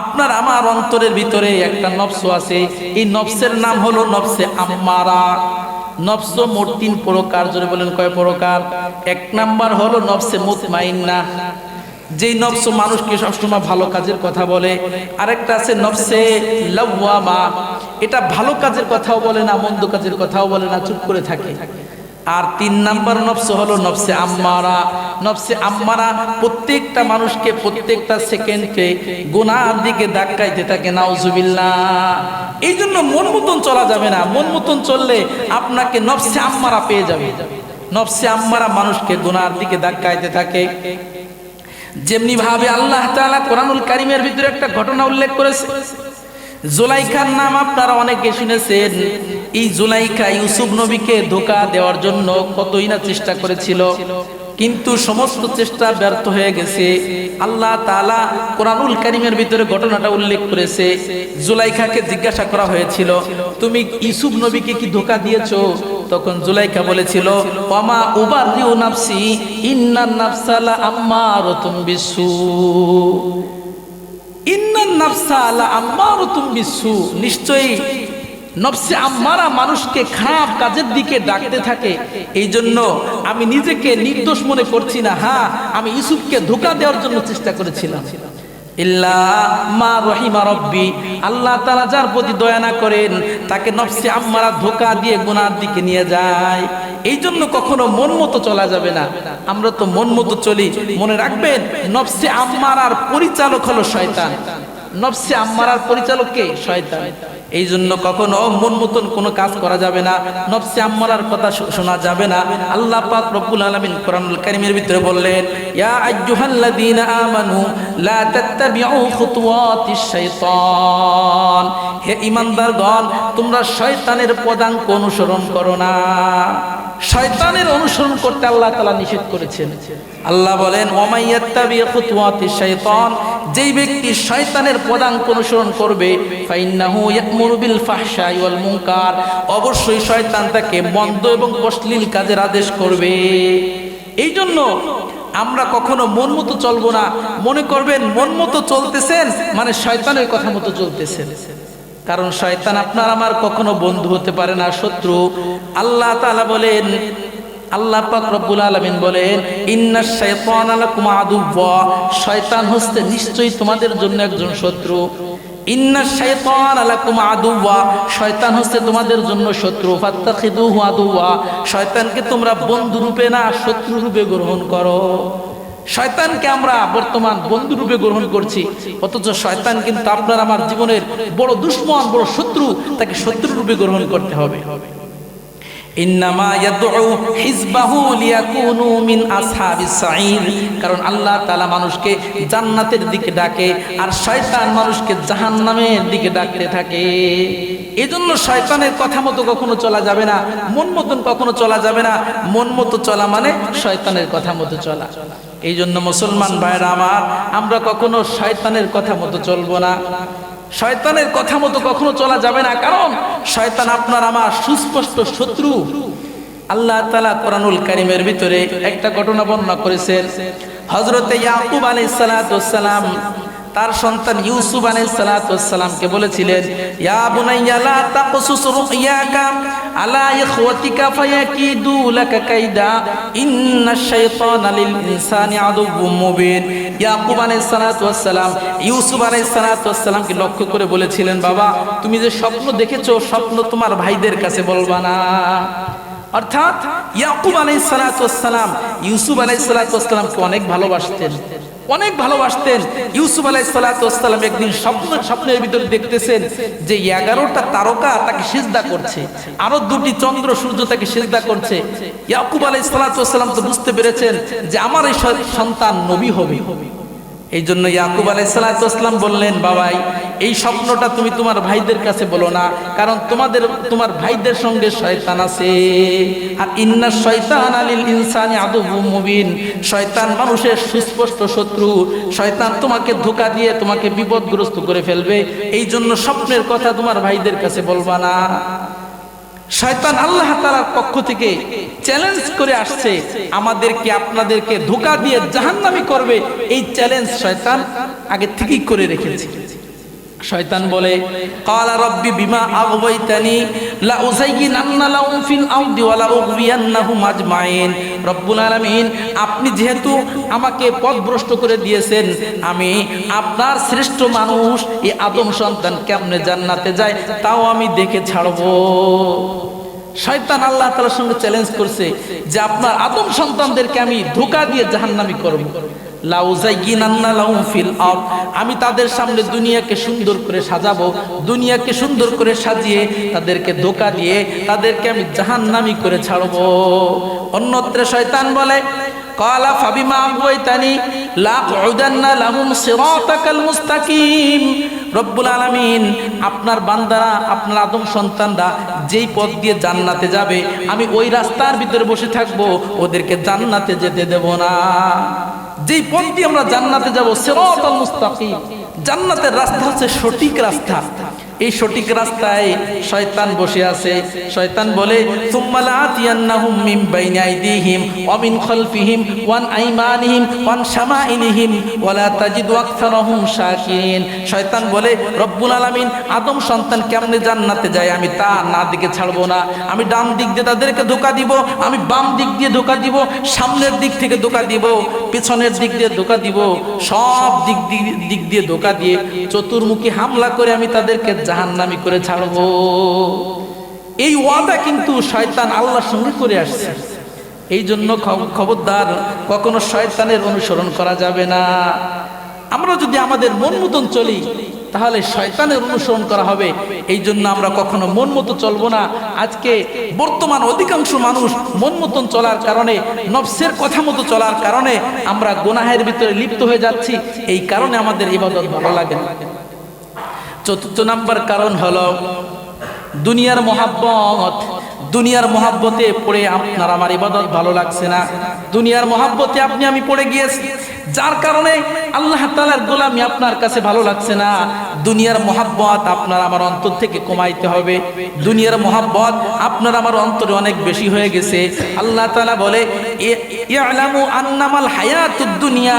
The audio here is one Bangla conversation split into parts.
আপনার আমার অন্তরের ভিতরে একটা নফস আছে। এই নফসের নাম হলো নফসে আম্মারা। নফস মোট তিন প্রকার, জোরে বলেন কয় প্রকার? এক নাম্বার হলো নফসে মুতমাইন্না। যেই নফস মানুষকে সবসময় ভালো কাজের কথা বলে। আরেকটা আছে নফসে লাওয়ামা। এটা ভালো কাজের কথাও বলে না, মন্দ কাজের কথাও বলে না, চুপ করে থাকে। আর তিন নাম্বার নফস হলো নফসে আম্মারা। নফসে আম্মারা প্রত্যেকটা মানুষকে প্রত্যেকটা সেকেন্ডে গুনার দিকে ধাক্কাইতে থাকে, নাউজুবিল্লাহ। এই জন্য মন মতন চলা যাবে না। মন মতন চললে আপনাকে নফসে আম্মারা পেয়ে যাবে। নফসে আম্মারা মানুষকে গুনার দিকে ধাক্কাইতে থাকে। যেমনি ভাবে আল্লাহ তাআলা কোরআনুল কারিমের ভিতরে একটা ঘটনা উল্লেখ করেছে। জুলাইখার নাম আপনারা অনেকে শুনেছেন। এই জুলাইখা ইউসুফ নবীকে ধোকা দেওয়ার জন্য কতই না চেষ্টা করেছিল। কিন্তু সমস্ত চেষ্টা ব্যর্থ হয়ে গেছে। আল্লাহ তাআলা কোরআনুল কারিমের ভিতরে ঘটনাটা উল্লেখ করেছে। জুলাইখাকে জিজ্ঞাসা করা হয়েছিল, তুমি ইউসুফ নবীকে কি ধোকা দিয়েছ? তখন জুলাইখা বলেছিল ওমা উবারিউ নাফসি, ইন্নান নাফসালা আম্মারাতুম বিসু। ইন্নান নিশ্চয়ই নফসে আম্মারা মানুষকে খারাপ কাজের দিকে থাকে। এই জন্য আমি নিজেকে নির্দোষ মনে করছি না। হ্যাঁ আমি ইউসুফকে ধোকা দেওয়ার জন্য চেষ্টা করেছিলাম। রহিমা রব্বি। আল্লাহ তাআলা যার প্রতি দয়া না করেন, তাকে নফসে আম্মারা ধোকা দিয়ে গুনার দিকে নিয়ে যায়। এই জন্য কখনো মন মতো চলা যাবে না। আমরা তো মন মতো চলি। মনে রাখবেন, নফসে আম্মারার পরিচালক হলো শয়তান। নফসে পরিচালক কে? শয়তান। এই জন্য কখনো মন মতন কোনো কাজ করা যাবে না। নফসে আম্মারার কথা শোনা যাবে না। আল্লাহ পাক রব্বুল আলামিন কোরআনুল কারীমের ভিতরে বললেন, ইয়া আইয়ুহাল্লাযীনা আমানু, লা তাত্তাবিউ খুতুওয়াতিশ শাইতান। হে ঈমানদারগণ, তোমরা শয়তানের পদাঙ্ক অনুসরণ করো না। শয়তানের অনুসরণ করতে আল্লাহ তালা নিষেধ করেছেন। আল্লাহ বলেন শাইতান যেই ব্যক্তি শয়তানের পদাঙ্ক অনুসরণ করবে অবশ্যই শয়তান তাকে মন্দ এবং অশ্লীল কাজের আদেশ করবে। এই জন্য আমরা কখনো মন মতো চলবো না। মনে করবেন, মন মতো চলতেছেন মানে শয়তানের কথা মতো চলতেছেন। কারণ শয়তান আপনার আমার কখনো বন্ধু হতে পারে না, শত্রু। আল্লাহ তালা বলেন, আল্লাহ পাক রব্বুল আলামিন বলেন ইন্নাশ শাইতানা লাকুম আদুওয়া। শয়তান হচ্ছে নিশ্চয়ই তোমাদের জন্য একজন শত্রু। ইন্নাশ শাইতানা লাকুম আদুওয়া। শয়তান হচ্ছে তোমাদের জন্য শত্রু। ফাত্তাখিদুহু আদুওয়া। শয়তানকে তোমরা বন্ধু রূপে না, শত্রু রূপে গ্রহণ করো। শয়তানকে আমরা বর্তমান বন্ধু রূপে গ্রহণ করছি। অথচ শয়তান কিন্তু আপনার আমার জীবনের বড় দুশ্মন, বড় শত্রু, তাকে শত্রু রূপে গ্রহণ করতে হবে। কারণ আল্লাহ তাআলা মানুষকে জান্নাতের দিকে ডাকে আর শয়তান মানুষকে জাহান্নামের দিকে ডাকতে থাকে। এজন্য শয়তানের কথা মতো কখনো চলা যাবে না, মন মতন কখনো চলা যাবে না। মন মতো চলা মানে শয়তানের কথা মতো চলা। এই জন্য মুসলমান ভাইরা আমার, আমরা কখনো শয়তানের কথা মতো চলবো না। শয়তানের কথা মতো কখনো চলা যাবে না। কারণ শয়তান আপনার আমার সুস্পষ্ট শত্রু। আল্লাহ তালা কোরআনুল কারিমের ভিতরে একটা ঘটনা বর্ণনা করেছেন। হজরতে ইয়াকুব আলাইহিস সালাম তার সন্তান ইউসুফ আলাইহিস সালামকে বলেছিলেন, ইয়া বুনাইয়া, লা তাকসুস রুয়াকা আলা ইখওয়াতিকা ফায়াকিদু লাকা কাইদা। ইন্নাশ শাইতানা লিল ইনসানি আদুউম মুবিন। ইয়াকুব আলাইহিস সালাম, ইউসুফ আলাইহিস সালামকে লক্ষ্য করে বলেছিলেন, বাবা, তুমি যে স্বপ্ন দেখেছ, স্বপ্ন তোমার ভাইদের কাছে বলবা না। অর্থাৎ ইয়াকুব আলাইহিস সালাম, ইউসুফ আলাইহিস সালামকে অনেক ভালোবাসতেন। অনেক ভালোবাসতেন। ইউসুফ আলাই সালাতাম একদিন স্বপ্ন স্বপ্নের ভিতরে দেখতেছেন যে এগারোটা তারকা তাকে সিজদা করছে। আরও দুটি চন্দ্র সূর্য তাকে সিজদা করছে। ইয়াকুব আলাই সালাম তো বুঝতে পেরেছেন যে আমার এই সন্তান নবী হবে। এই জন্য ইয়াকুব আলাইসালাম বললেন, বাবাই, এই স্বপ্নটা তুমি তোমার ভাইদের কাছে বলো না, কারণ তোমাদের, তোমার ভাইদের সঙ্গে শয়তান আছে। আর ইন্না শয়তান আলিল ইনসানি আদবু মুবিন। শয়তান মানুষের সুস্পষ্ট শত্রু। শয়তান তোমাকে ধোকা দিয়ে তোমাকে বিপদগ্রস্ত করে ফেলবে। এই জন্য স্বপ্নের কথা তোমার ভাইদের কাছে বলবা না। শয়তান আল্লাহ তালার পক্ষ থেকে চ্যালেঞ্জ করে আসছে, আমাদেরকে আপনাদেরকে ধোকা দিয়ে জাহান্নামি করবে। এই চ্যালেঞ্জ শয়তান আগে থেকেই করে রেখেছে। শয়তান বলে, কালা রব্বি বিমা আগবাইতানি লা উযাইয়িনান্না লাহুম ফিল আরদি ওয়া লা উগবিয়ান্নাহুম আজমাইন। রব্বুল আলমিন, আপনি যেহেতু আমাকে পথভ্রষ্ট করে দিয়েছেন, আমি আপনার শ্রেষ্ঠ মানুষ, এই আদম সন্তান কেমনে জান্নাতে যায় তাও আমি দেখে ছাড়বো। শয়তান আল্লাহ তালার সঙ্গে চ্যালেঞ্জ করছে যে আপনার আদম সন্তানদেরকে আমি ধোকা দিয়ে জাহান্নামি করব। আমি তাদের সামনে দুনিয়াকে সুন্দর করে সাজাবো, দুনিয়াকে সুন্দর করে সাজিয়ে তাদেরকে ধোকা দিয়ে তাদেরকে আমি জাহান নামি করে ছাড়বো। অন্যত্র শয়তান বলে লাহুম মুস্তাকিম। রব্বুল আলামিন, আপনার বান্দারা, আপনার আদম সন্তানরা যেই পথ দিয়ে জান্নাতে যাবে, আমি ওই রাস্তার ভিতরে বসে থাকব, ওদেরকে জান্নাতে যেতে দেব না। যেই পথ দিয়ে আমরা জান্নাতে যাব সিরাতাল মুস্তাকিম। জান্নাতের রাস্তা হচ্ছে সঠিক রাস্তা। এই সঠিক রাস্তায় শয়তান বসে আছে। শয়তান বলে তুম্মালাতিয়ান্নাহুম মিন বাইনি আইদিহিম ওয়া মিন খালফিহিম ওয়ান শয়তান বলে, রব্বুল আলামিন আদম সন্তান কেমনে জান্নাতে যায়? আমি তা না দিকে ছাড়বো না। আমি ডান দিক দিয়ে তাদেরকে ধোকা দিব, আমি বাম দিক দিয়ে ধোকা দিব, সামনের দিক থেকে ধোকা দিব, পেছনের দিক দিয়ে ধোকা দিব, সব দিক দিক দিয়ে ধোকা দিয়ে চতুর্মুখী হামলা করে আমি তাদেরকে জাহান্নামি করে ছাড়বো। এই ওয়াদা কিন্তু শয়তান আল্লাহর সঙ্গে করে আসছে। এই জন্য খবরদার, কখনো শয়তানের অনুসরণ করা যাবে না। আমরা যদি আমাদের মন মতন চলি, তাহলে শয়তানের অনুসরণ করা হবে। এই জন্য আমরা কখনো মন মতো চলবো না। আজকে বর্তমান অধিকাংশ মানুষ মন মতন চলার কারণে, নফসের কথা মতো চলার কারণে আমরা গোনাহের ভিতরে লিপ্ত হয়ে যাচ্ছি। এই কারণে আমাদের ইবাদত ভালো লাগে না। চতুর্থ নাম্বার কারণ হল, দুনিয়ার মহাব্বত, দুনিয়ার মহাব্বতে পড়ে আপনার আমার ইবাদত ভালো লাগছে না। দুনিয়ার মহাব্বতে আপনি, আমি পড়ে গিয়েছি। যার কারণে আল্লাহ তালার গোলামি আপনার কাছে ভালো লাগছে না। দুনিয়ার মহাব্বত আপনার আমার অন্তর থেকে কমাইতে হবে। দুনিয়ার মহাব্বত আপনার আমার অন্তরে অনেক বেশি হয়ে গেছে। আল্লাহ তালা বলে "ইয়া- ইয়ালামু আন্নামাল দুনিয়া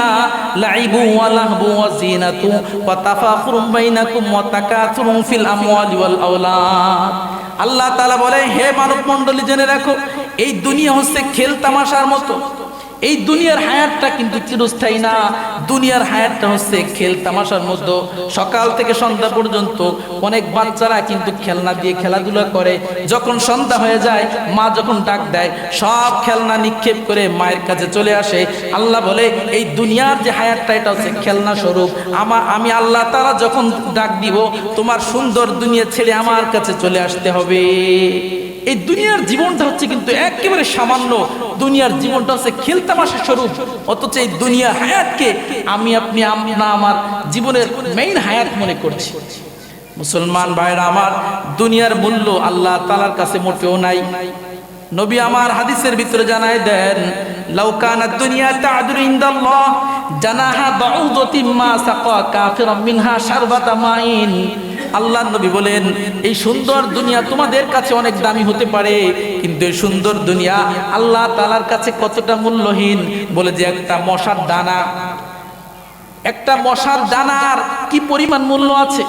আল্লাহ বলে, হে মানব মণ্ডলী জেনে রাখো, এই দুনিয়া হচ্ছে খেল তামাশার মতো। এই দুনিয়ার হায়াতটা কিন্তু চিরস্থায়ী না। দুনিয়ার হায়াতটা হচ্ছে খেল তামাশার মধ্যে। সকাল থেকে সন্ধ্যা পর্যন্ত অনেক বাচ্চারা কিন্তু খেলনা দিয়ে খেলাধুলা করে। যখন সন্ধ্যা হয়ে যায়, মা যখন ডাক দেয়, সব খেলনা নিক্ষেপ করে মায়ের কাছে চলে আসে। আল্লাহ বলে, এই দুনিয়ার যে হায়াতটা, এটা হচ্ছে খেলনা স্বরূপ। আমার আমি আল্লাহ তারা যখন ডাক দিব, তোমার সুন্দর দুনিয়া ছেড়ে আমার কাছে চলে আসতে হবে। এই দুনিয়ার জীবনটা হচ্ছে কিন্তু একেবারে সামান্য। দুনিয়ার জীবনটা হচ্ছে খেলতামাশা স্বরূপ। অথচ এই দুনিয়ার হায়াতকে আমি আপনি না আমার জীবনের মেইন হায়াত মনে করছি। মুসলমান ভাইরা আমার, দুনিয়ার মূল্য আল্লাহ তালার কাছে মোটেও নাই। নবী আমার হাদিসের ভিতরে জানাই দেন লাউকানা দুনিয়া তাদুর ইনদাল্লাহ, জানাহা বাউদাতিম মা সাকা মিনহা শারবাতা মাইন। আল্লাহ নবী বলেন, এই সুন্দর দুনিয়া তোমাদের কাছে অনেক দামি হতে পারে, কিন্তু এই সুন্দর দুনিয়া আল্লাহ তালার কাছে কতটা মূল্যহীন? বলে যে, একটা মশার দানা। একটা মশার দানার কি পরিমাণ মূল্য আছে?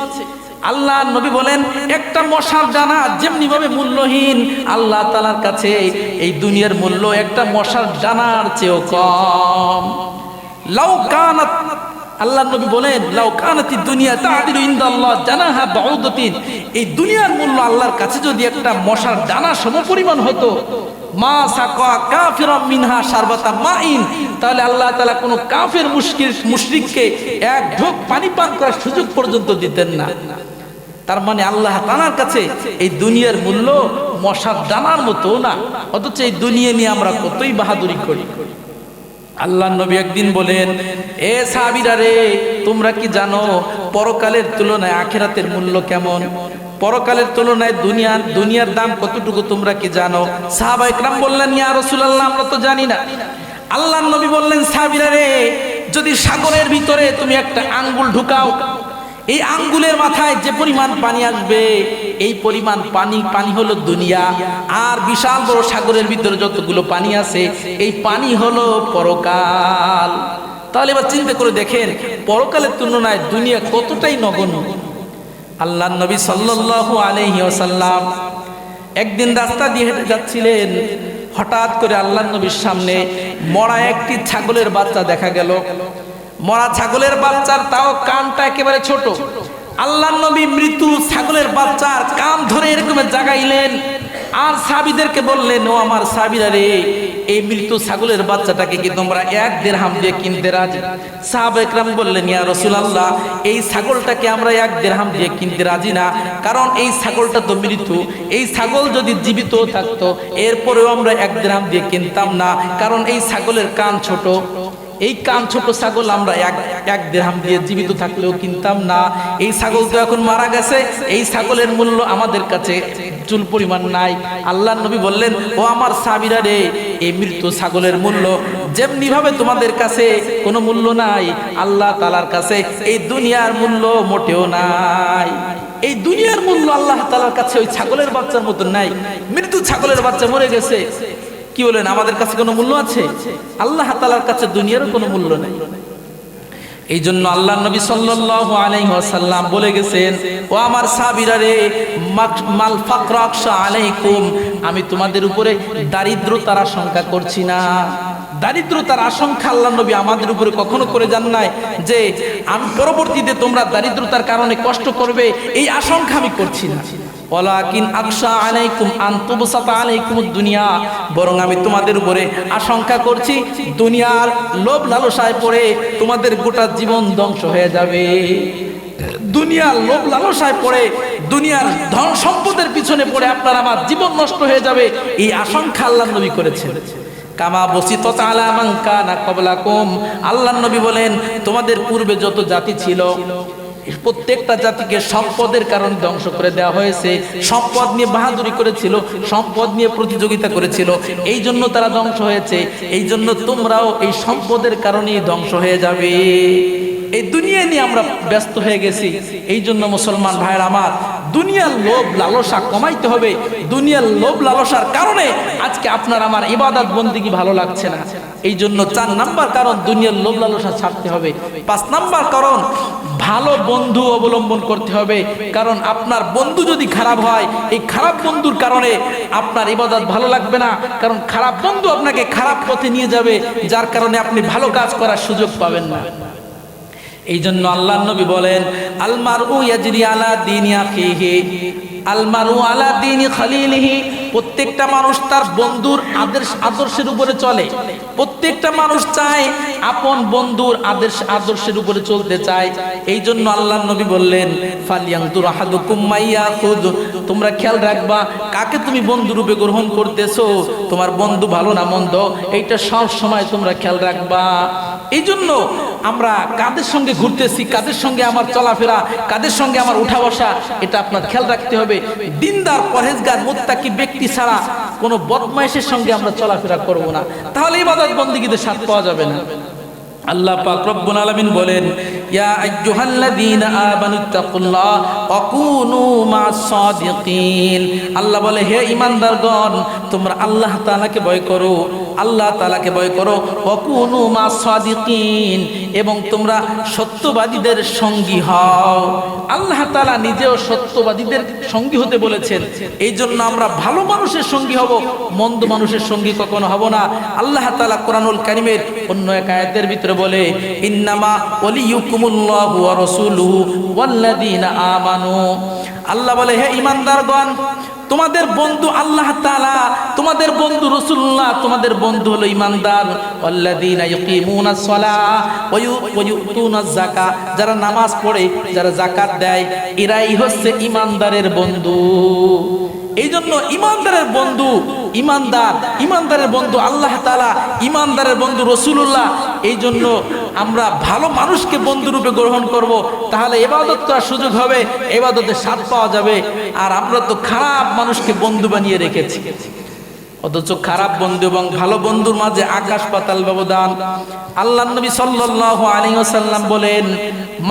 আল্লাহ নবী বলেন, একটা মশার দানা যেমনি ভাবে মূল্যহীন, আল্লাহ তালার কাছে এই দুনিয়ার মূল্য একটা মশার দানার চেয়েও কম। লাউ কানাত আল্লাহ নবী বলেন, লাউ কানাতি দুনিয়া তাআদিলু ইনদাল্লাহ জানাহা বাউদাতিন। এই দুনিয়ার মূল্য আল্লাহর কাছে যদি একটা মশার দানা সমপরিমাণ হতো, মা সাকা কাফিরাম মিনহা শারবাতা মাইন, তাহলে আল্লাহ তাআলা কোনো কাফের মুশকিল, মুশরিককে এক ঢোক পানি পান করার সুযোগ পর্যন্ত দিতেন না। তার মানে আল্লাহ তাআলার কাছে এই দুনিয়ার মূল্য মশার দানার মতো না। অথচ এই দুনিয়া নিয়ে আমরা কতই বাহাদুরি করি। আল্লাহ নবী একদিন বলেন, এ সাবিরা রে, তোমরা কি জানো পরকালের তুলনায় আখেরাতের মূল্য কেমন? পরকালের তুলনায় দুনিয়ার দুনিয়ার দাম কতটুকু তোমরা কি জানো? সাহাবা ইকরাম বললেন, ইয়া রাসূলুল্লাহ, আমরা তো জানি না। আল্লাহ নবী বললেন সাবিরা রে, যদি সাগরের ভিতরে তুমি একটা আঙ্গুল ঢুকাও এই আঙ্গুলের মাথায় যে পরিমাণ পানি আসবে, এই পরিমাণ পানি পানি হলো দুনিয়া। আর বিশাল বড় সাগরের ভিতরে যতগুলো পানি আছে, এই পানি হলো পরকাল। তাহলে এবার চিন্তা করে দেখেন, পরকালের তুলনায় দুনিয়া কতটাই নগণ্য। আল্লাহ নবী সাল্লাল্লাহু আলাইহি ওয়াসাল্লাম একদিন রাস্তা দিয়ে হেঁটে যাচ্ছিলেন। হঠাৎ করে আল্লাহ নবীর সামনে মরা একটি ছাগলের বাচ্চা দেখা গেল। মরা ছাগলের বাচ্চার তাও কানটা একেবারে ছোট। আল্লাহ নবী মৃত্যু ছাগলের বাচ্চার কান ধরে এরকম জাগাইলেন। আর সাবিদেরকে বললেন, ও আমার সাবিরা রে, এই মৃত্যু ছাগলের বাচ্চাটাকে কি তোমরা এক দেড় হাম দিয়ে কিনতে রাজি? সাহাব একরাম বললেন, ইয়া রসুলাল্লাহ, এই ছাগলটাকে আমরা এক দেড় হাম দিয়ে কিনতে রাজি না। কারণ এই ছাগলটা তো মৃত্যু। এই ছাগল যদি জীবিত থাকতো, এরপরেও আমরা এক দেড় হাম দিয়ে কিনতাম না। কারণ এই ছাগলের কান ছোট। এই কান ছোট ছাগল আমরা এক এক দিয়ে জীবিত থাকলেও কিনতাম না। এই ছাগল তো এখন মারা গেছে। এই ছাগলের মূল্য আমাদের কাছে চুল পরিমাণ নাই। আল্লাহ নবী বললেন, ও আমার সাবিরা রে, এই মৃত্যু ছাগলের মূল্য যেমনি ভাবে তোমাদের কাছে কোনো মূল্য নাই, আল্লাহ তালার কাছে এই দুনিয়ার মূল্য মোটেও নাই। এই দুনিয়ার মূল্য আল্লাহ তালার কাছে ওই ছাগলের বাচ্চার মতো নাই। মৃত্যু ছাগলের বাচ্চা মরে গেছে। কি বলেন আমাদের কাছে কোনো মূল্য আছে? আল্লাহ তালার কাছে দুনিয়ারও কোনো মূল্য নেই। এই জন্য আল্লাহ নবী ওয়াসাল্লাম বলে গেছেন, ও আমার সাবিরা রে মাল আলাইকুম, আমি তোমাদের উপরে দারিদ্রতার আশঙ্কা করছি না। দারিদ্রতার আশঙ্কা আল্লাহ নবী আমাদের উপরে কখনো করে যান নাই যে, আমি পরবর্তীতে তোমরা দারিদ্রতার কারণে কষ্ট করবে, এই আশঙ্কা আমি করছি না। ওয়ালাকিন আকশা আলাইকুম আনতুবসাতা আলাইকুম দুনিয়া। বরং আমি তোমাদের উপরে আশঙ্কা করছি, দুনিয়ার লোভ লালসায় পড়ে তোমাদের গোটা জীবন ধ্বংস হয়ে যাবে। দুনিয়ার লোভ লালসায় পড়ে, দুনিয়ার ধন সম্পদের পিছনে পড়ে আপনার আমার জীবন নষ্ট হয়ে যাবে, এই আশঙ্কা আল্লাহ নবী করেছেন। কামা বসিত আলামান কানা কবলাকুম আল্লাহ নবী বলেন, তোমাদের পূর্বে যত জাতি ছিল প্রত্যেকটা জাতিকে সম্পদের কারণে ধ্বংস করে দেওয়া হয়েছে। সম্পদ নিয়ে বাহাদুরি করেছিল সম্পদ নিয়ে প্রতিযোগিতা করেছিল। এই জন্য তারা ধ্বংস হয়েছে। এই জন্য তোমরাও এই সম্পদের কারণেই ধ্বংস হয়ে যাবে। এই দুনিয়া নিয়ে আমরা ব্যস্ত হয়ে গেছি। এই জন্য মুসলমান ভাইয়ের আমার, দুনিয়ার লোভ লালসা কমাইতে হবে। দুনিয়ার লোভ লালসার কারণে আজকে আপনার আমার ইবাদত বন্দিগি ভালো লাগছে না। এই জন্য চার নাম্বার কারণ, দুনিয়ার লোভ লালসা ছাড়তে হবে। পাঁচ নাম্বার কারণ, ভালো বন্ধু অবলম্বন করতে হবে। কারণ আপনার বন্ধু যদি খারাপ হয়, এই খারাপ বন্ধুর কারণে আপনার ইবাদত ভালো লাগবে না। কারণ খারাপ বন্ধু আপনাকে খারাপ পথে নিয়ে যাবে, যার কারণে আপনি ভালো কাজ করার সুযোগ পাবেন না। এই জন্য আল্লাহ নবী বলেন আলমারু ইয়াজরি আলা দিনি আলমারু আলা দিনি খালিলিহি। প্রত্যেকটা মানুষ তার বন্ধুর আদর্শ আদর্শের উপরে চলে। প্রত্যেকটা মানুষ চায় আপন বন্ধুর আদর্শ আদর্শের উপরে চলতে চায়। এই জন্য আল্লাহ নবী বললেন ফালিয়াংতুর আহাদুকুম মাইয়াখুদ তোমরা খেয়াল রাখবা, কাকে তুমি বন্ধু রূপে গ্রহণ করতেছো? তোমার বন্ধু ভালো না মন্দ? এইটা সব সময় তোমরা খেয়াল রাখবা। এই জন্য আমরা কাদের সঙ্গে ঘুরতেছি, কাদের সঙ্গে আমার চলাফেরা, কাদের সঙ্গে আমার উঠা বসা, এটা আপনার খেয়াল রাখতে হবে। দিনদার, পরহেজগার, মোত্তাকি ব্যক্তি ছাড়া কোনো বদমাইশের সঙ্গে আমরা চলাফেরা করব না। তাহলে ইবাদত বন্দীগীদের স্বাদ পাওয়া যাবে না। আল্লাহ পাক রব্বুল আলামিন বলেন আল্লাহ বলে, হে ঈমানদারগণ, তোমরা আল্লাহ তাআলাকে ভয় করো, আল্লাহ তাআলাকে ভয় করো ওয়া কুনু মা'আস সাদিকিন, এবং তোমরা সত্যবাদীদের সঙ্গী হও। আল্লাহ তাআলা নিজেও সত্যবাদীদের সঙ্গী হতে বলেছেন। এই জন্য আমরা ভালো মানুষের সঙ্গী হব, মন্দ মানুষের সঙ্গী কখনো হব না। আল্লাহ তাআলা কোরআনুল কারীমের অন্য এক আয়াতের ভিতরে বলে, ইন্নামা আমানু আল্লাহ বলে, হে ইমানদার ঈমানদারগণ তোমাদের বন্ধু আল্লাহ তালা তোমাদের বন্ধু রসুল্লাহ তোমাদের বন্ধু হলো যাকাত যারা নামাজ পড়ে, যারা জাকাত দেয়, এরাই হচ্ছে ঈমানদারের বন্ধু। এই জন্য ইমানদারের বন্ধু ইমানদার, ইমানদারের বন্ধু আল্লাহ তালা ইমানদারের বন্ধু রসুল্লাহ এই জন্য আমরা ভালো মানুষকে বন্ধুরূপে গ্রহণ করব। তাহলে এবাদত করার সুযোগ হবে এবাদতের স্বাদ পাওয়া যাবে। আর আমরা তো খারাপ মানুষকে বন্ধু বানিয়ে রেখেছি। অথচ খারাপ বন্ধু এবং ভালো বন্ধুর মাঝে আকাশ পাতাল ব্যবধান। আল্লাহ নবী সাল্লাল্লাহু আলাইহি ওয়াসাল্লাম বলেন,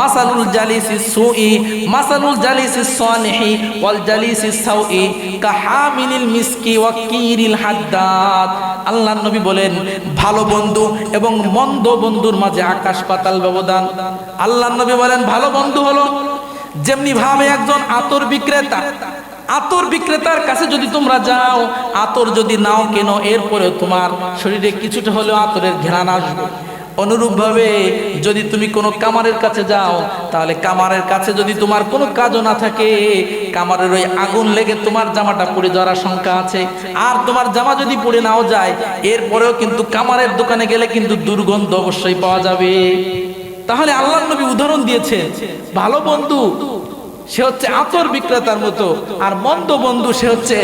মাসালুল জালিসি সুই, মাসালুল জালিসি সালিহি ওয়াল জালিসি সাউই, কাহামিলিল মিসকি ওয়া কিরিল হাদ্দাদ। আল্লাহ নবী বলেন, ভালো বন্ধু এবং মন্দ বন্ধুর মাঝে আকাশ পাতাল ব্যবধান। আল্লাহ নবী বলেন, ভালো বন্ধু হলো যেমনি ভাবে একজন আতর বিক্রেতা আতর বিক্রেতার কাছে যদি তোমরা যাও, আতর যদি নাও কেন এরপরে তোমার শরীরে কিছুটা হলেও আতরের ঘেরান আসবে। অনুরূপভাবে যদি তুমি কোনো কামারের কাছে যাও, তাহলে কামারের কাছে যদি তোমার কোনো কাজও না থাকে, কামারের ওই আগুন লেগে তোমার জামাটা পুড়ে যাওয়ার আশঙ্কা আছে। আর তোমার জামা যদি পুড়ে নাও যায়, এরপরেও কিন্তু কামারের দোকানে গেলে কিন্তু দুর্গন্ধ অবশ্যই পাওয়া যাবে। তাহলে আল্লাহ নবী উদাহরণ দিয়েছে ভালো বন্ধু সে হচ্ছে আতর বিক্রেতার মতো, আর মন্দ বন্ধু সে হচ্ছে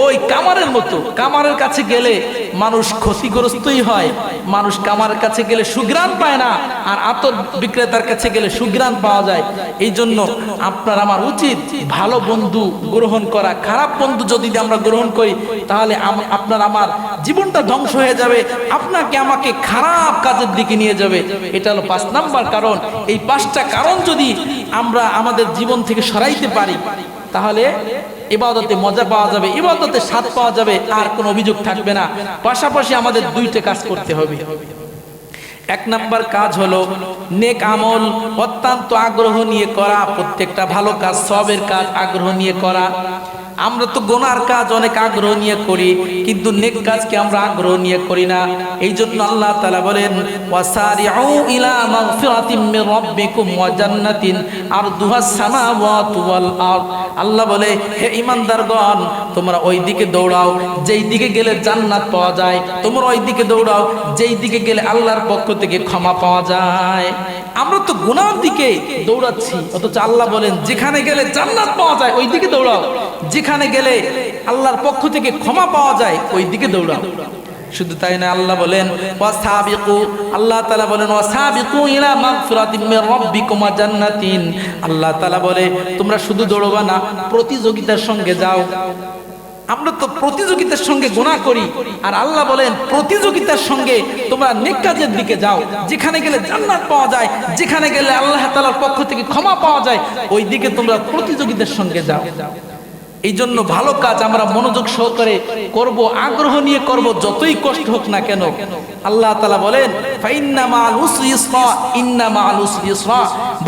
ওই কামারের মতো। কামারের কাছে গেলে মানুষ ক্ষতিগ্রস্তই হয়, মানুষ কামারের কাছে গেলে সুগ্রাণ পায় না, আর আতর বিক্রেতার কাছে গেলে সুগ্রাণ পাওয়া যায়। এই জন্য আপনার আমার উচিত ভালো বন্ধু গ্রহণ করা। খারাপ বন্ধু যদি আমরা গ্রহণ করি, তাহলে আপনার আমার জীবনটা ধ্বংস হয়ে যাবে, আপনাকে আমাকে খারাপ কাজের দিকে নিয়ে যাবে। এটা হলো পাঁচ নাম্বার কারণ। এই পাঁচটা কারণ যদি আমরা আমাদের জীবন থেকে সরাইতে পারি, তাহলে ইবাদতে মজা পাওয়া যাবে, ইবাদতে স্বাদ পাওয়া যাবে, আর কোনো অভিযোগ থাকবে না। পাশাপাশি আমাদের দুইটা কাজ করতে হবে। এক নাম্বার কাজ হলো নেক আমল, অত্যন্ত আগ্রহ নিয়ে করা, প্রত্যেকটা ভালো কাজ, সবের কাজ আগ্রহ নিয়ে করা। আমরা তো গোনার কাজ অনেক আগ্রহ নিয়ে করি, কিন্তু নেক কাজকে আমরা আগ্রহ নিয়ে করি না। এই জন্য আল্লাহ তাআলা বলেন আল্লাহ বলে, হে ঈমানদারগণ, তোমরা ওই দিকে দৌড়াও, যেই দিকে গেলে জান্নাত পাওয়া যায়, তোমরা ওই দিকে দৌড়াও, যেই দিকে গেলে আল্লাহর পক্ষ থেকে ক্ষমা পাওয়া যায়। আমরা তো গুনার দিকে দৌড়াচ্ছি, অথচ আল্লাহ বলেন, যেখানে গেলে জান্নাত পাওয়া যায়, ওই দিকে দৌড়াও। যেখানে গেলে আল্লাহর পক্ষ থেকে ক্ষমা পাওয়া যায়, ওই দিকে দৌড়াও। শুধু তাই না আল্লাহ বলেন আল্লাহ বলেন জান্নাতিন আল্লাহ বলে, তোমরা শুধু দৌড়বা না, প্রতিযোগিতার সঙ্গে যাও। আমরা তো প্রতিযোগিতার সঙ্গে গোনা করি, আর আল্লাহ বলেন, প্রতিযোগিতার সঙ্গে তোমরা নেক দিকে যাও। যেখানে গেলে জান্নাত পাওয়া যায়, যেখানে গেলে আল্লাহ তাআলার পক্ষ থেকে ক্ষমা পাওয়া যায়, ওই দিকে তোমরা প্রতিযোগিতার সঙ্গে যাও। এই জন্য ভালো কাজ আমরা মনোযোগ সহকারে করব, আগ্রহ নিয়ে করব, যতই কষ্ট হোক না কেন। আল্লাহ তালা বলেন।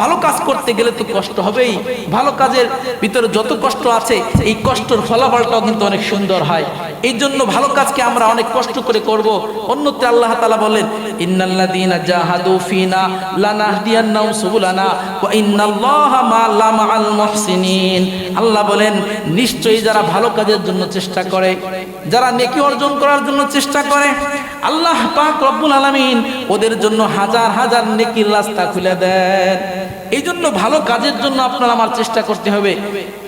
ভালো কাজ করতে গেলে তো কষ্ট হবেই। ভালো কাজের ভিতরে যত কষ্ট আছে, এই কষ্টের ফলাফলটাও কিন্তু অনেক সুন্দর হয়। এই জন্য ভালো কাজকে আমরা অনেক কষ্ট করে করব। অন্যতে আল্লাহ তালা বলেন, ইন্নাল্লাযীনা জাহাদু ফিনা সুবুলানা মা'আল মুহসিনিন। আল্লাহ বলেন, নিশ্চয়ই যারা ভালো কাজের জন্য চেষ্টা করে, যারা নেকি অর্জন করার জন্য চেষ্টা করে, আল্লাহ পাক রব্বুল আলামিন ওদের জন্য হাজার হাজার নেকির রাস্তা খুলে দেন। এই জন্য ভালো কাজের জন্য আপনার আমার চেষ্টা করতে হবে।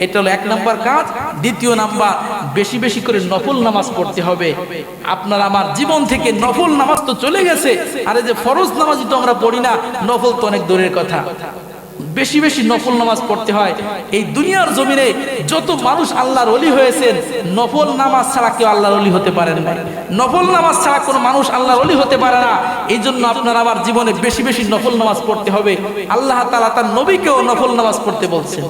এটা হলো এক নাম্বার কাজ। দ্বিতীয় নাম্বার বেশি বেশি করে নফল নামাজ পড়তে হবে। আপনার আমার জীবন থেকে নফল নামাজ তো চলে গেছে। আরে যে ফরজ নামাজই তো আমরা পড়ি না, নফল তো অনেক দূরের কথা। বেশি বেশি নফল নামাজ পড়তে হয়। এই দুনিয়ার জমিনে যত মানুষ আল্লাহর অলি হয়েছেন, নফল নামাজ ছাড়া কেউ আল্লাহর অলি হতে পারেন না নফল নামাজ ছাড়া কোনো মানুষ আল্লাহর অলি হতে পারে না। এই জন্য আপনার আমার জীবনে বেশি বেশি নফল নামাজ পড়তে হবে। আল্লাহ তালা তার নবীকেও নফল নামাজ পড়তে বলছেন।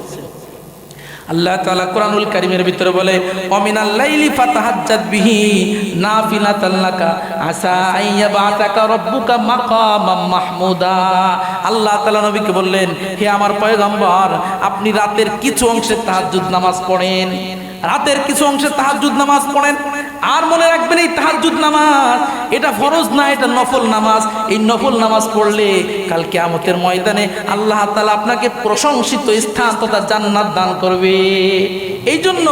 আল্লাহ তালা কোরআনুল কারীমের ভিতরে বলে মাহমুদা। আল্লাহ নবীকে বললেন, হে আমার পয়গম্বর, আপনি রাতের কিছু অংশে তাহাজ্জুদ নামাজ পড়েন। রাতের কিছু অংশে তাহাজ্জুদ নামাজ পড়েন। আর মনে রাখবেন এই তাহাজ্জুদ নামাজ, এটা ফরজ না, এটা নফল নামাজ। এই নফল নামাজ পড়লে কাল কিয়ামতের ময়দানে আল্লাহ তালা আপনাকে প্রশংসিত স্থান তথা জান্নাত দান করবে। এই জন্য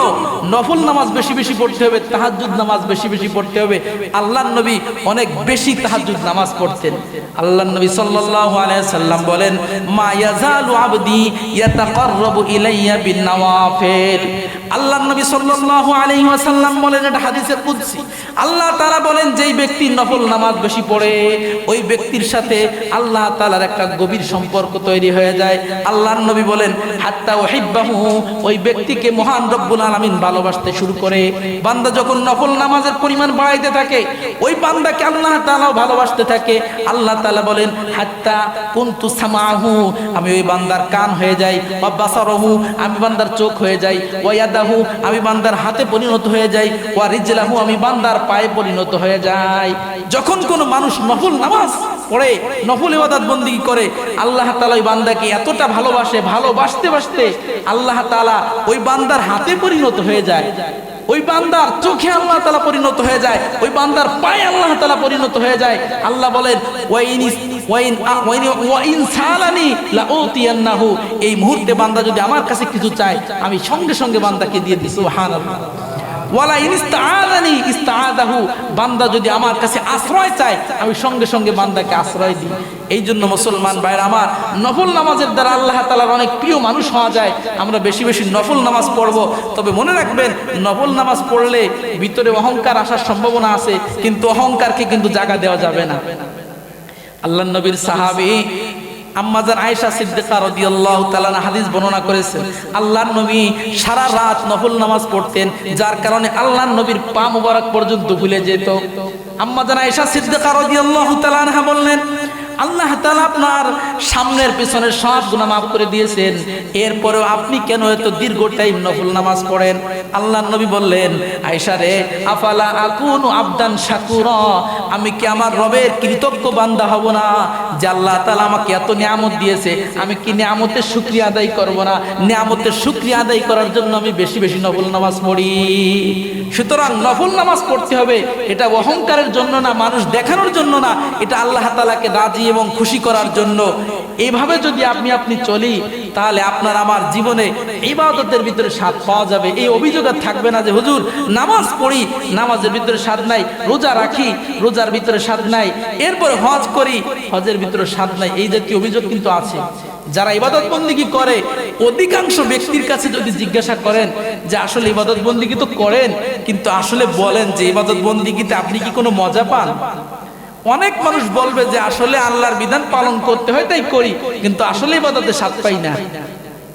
নফল নামাজ বেশি বেশি পড়তে হবে, তাহাজ্জুদ নামাজ বেশি বেশি পড়তে হবে। আল্লাহর নবী অনেক বেশি তাহাজ্জুদ নামাজ পড়তেন। আল্লাহর নবী সাল্লাল্লাহু আলাইহি সাল্লাম বলেন, মা ইয়াজালু আবদি ইয়াতাকাররাবু ইলাইয়া বিন নওয়াফিল। আল্লাহর নবী সাল্লাল্লাহু আলাইহি ওয়াসাল্লাম বলেন, এটা হাদিসে কুদসি আল্লাহ তাআলা বলেন, যেই ব্যক্তি নফল নামাজ বেশি পড়ে, ওই ব্যক্তির সাথে আল্লাহ তাআলার একটা গভীর সম্পর্ক তৈরি হয়ে যায়। আল্লাহর নবী বলেন, হাত্তা ওহিব্বাহু ওই ব্যক্তিকে মহান রব্বুল আলামিন ভালোবাসতে শুরু করে। বান্দা যখন নফল নামাজের পরিমাণ বাড়াইতে থাকে, ওই বান্দাকে আল্লাহ তাআলাও ভালোবাসতে থাকে। আল্লাহ তাআলা বলেন, হাত্তা কুনতু সামাহু আমি ওই বান্দার কান হয়ে যাই। বাসারহু আমি বান্দার চোখ হয়ে যাই। ওয়া ইয়াদাহু আমি বান্দার হাতে পরিণত হয়ে যাই। ওয়া রিজলাহু রিজলাহু আমি বান্দার পায়ে পরিণত হয়ে যাই। যখন কোনো মানুষ নফল নামাজ পড়ে, নফল ইবাদত বন্দি করে, আল্লাহ তাআলা ওই বান্দাকে এতটা ভালোবাসে, ভালোবাসতে, বাসতে আল্লাহ তাআলা ওই বান্দার হাতে পরিণত হয়ে যায়। ওই বান্দার চোখে আল্লাহ তালা পরিণত হয়ে যায়, ওই বান্দার পায়ে আল্লাহ তালা পরিণত হয়ে যায়। আল্লাহ বলেন। এই মুহূর্তে বান্দা যদি আমার কাছে কিছু চায়, আমি সঙ্গে সঙ্গে বান্দাকে দিয়ে দিই, সুবহানাল্লাহ। বান্দা যদি আমার কাছে আশ্রয় চায়, আমি সঙ্গে সঙ্গে বান্দাকে আশ্রয় দিই। এই জন্য মুসলমান ভাইরা আমার, নফল নামাজের দ্বারা আল্লাহ তাআলার অনেক প্রিয় মানুষ হওয়া যায়। আমরা বেশি বেশি নফল নামাজ পড়ব। তবে মনে রাখবেন, নফল নামাজ পড়লে ভিতরে অহংকার আসার সম্ভাবনা আছে, কিন্তু অহংকারকে কিন্তু জায়গা দেওয়া যাবে না। আল্লাহ নবীর সাহাবী আম্মাজান আয়েশা সিদ্দিকা রাদিয়াল্লাহু তাআলা হাদিস বর্ণনা করেছেন আল্লাহর নবী সারা রাত নফল নামাজ পড়তেন, যার কারণে আল্লাহর নবীর পা মুবারক পর্যন্ত ভুলে যেত। আম্মাজান আয়েশা সিদ্দিকা রাদিয়াল্লাহু তাআলা বললেন আল্লাহ তাআলা আপনার সামনের পেছনের সব গুনাহ মাফ করে দিয়েছেন। এরপরেও আপনি কেন এত দীর্ঘ টাইম নফল নামাজ পড়েন? আল্লাহর নবী বললেন, আয়েশা রে, আফালা আকুনু আবদান শাকুরা? আমি কি আমার রবের কৃতজ্ঞ বান্দা হব না, যে আল্লাহ তালা আমাকে এত নিয়ামত দিয়েছে? আমি কি নিয়ামতের শুকরিয়া আদায় করব না? নিয়ামতের শুকরিয়া আদায় করার জন্য আমি বেশি বেশি নফল নামাজ পড়ি। সুতরাং নফল নামাজ পড়তে হবে। এটা অহংকারের জন্য না, মানুষ দেখানোর জন্য না। এটা আল্লাহ তালাকে রাজি এবং খুশি করার জন্য। এইভাবে যদি আপনি আপনি চলি, তাহলে আপনার আমার জীবনে ইবাদতের ভিতরে স্বাদ পাওয়া যাবে। এই অভিযোগ থাকবে না যে, হুজুর, নামাজ পড়ি, নামাজের ভিতরে স্বাদ নাই, রোজা রাখি, রোজার ভিতরে স্বাদ নাই, এরপরে হজ করি, হজের ভিতরে স্বাদ নাই। এই জাতীয় অভিযোগ কিন্তু আছে। যারা ইবাদত বন্দিগি করে, অধিকাংশ ব্যক্তির কাছে যদি জিজ্ঞাসা করেন যে, আসলে ইবাদত বন্দিগি তো করেন, কিন্তু আসলে বলেন যে ইবাদত বন্দিগিতে আপনি কি কোনো মজা পান? অনেক মানুষ বলবে যে আসলে আল্লাহর বিধান পালন করতে হয়, তাই করি। কিন্তু আসলে ইবাদতে স্বাদ পাই না।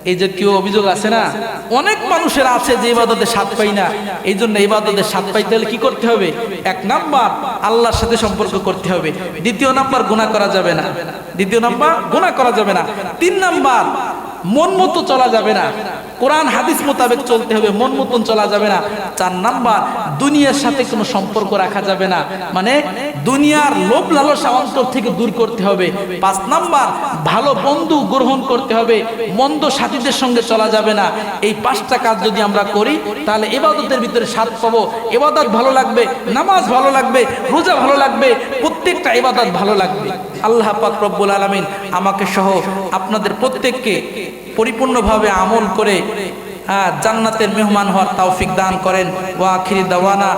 এই যে কেউ অভিযোগ আছে না, অনেক মানুষের আছে যে ইবাদতে স্বাদ পাই না। এই জন্য ইবাদতে স্বাদ পাইতে হলে কি করতে হবে? এক নাম্বার, আল্লাহর সাথে সম্পর্ক করতে হবে। দ্বিতীয় নাম্বার, গুনাহ করা যাবে না। দ্বিতীয় নাম্বার, গুনাহ করা যাবে না। তিন নাম্বার, মন মতো চলা যাবে না। কোরআন, হাদিস মোতাবেক চলতে হবে, মন মতন চলা যাবে না। চার নাম্বার, দুনিয়ার সাথে কোনো সম্পর্ক রাখা যাবে না। মানে দুনিয়ার লোভ লালসা অন্তর থেকে দূর করতে হবে। পাঁচ নাম্বার, ভালো বন্ধু গ্রহণ করতে হবে। মন্দ সাথীদের সঙ্গে চলা যাবে না। এই পাঁচটা কাজ যদি আমরা করি, তাহলে এবাদতের ভিতরে স্বাদ পাবো। এবাদত ভালো লাগবে, নামাজ ভালো লাগবে, রোজা ভালো লাগবে, প্রত্যেকটা এবাদত ভালো লাগবে। আল্লাহ পাক রব্বুল আলামিন আমাকে সহ আপনাদের প্রত্যেককে পরিপূর্ণভাবে আমল করে জান্নাতের মেহমান হওয়ার তৌফিক দান করেন। ওয়া আখিরি দাওয়ানা।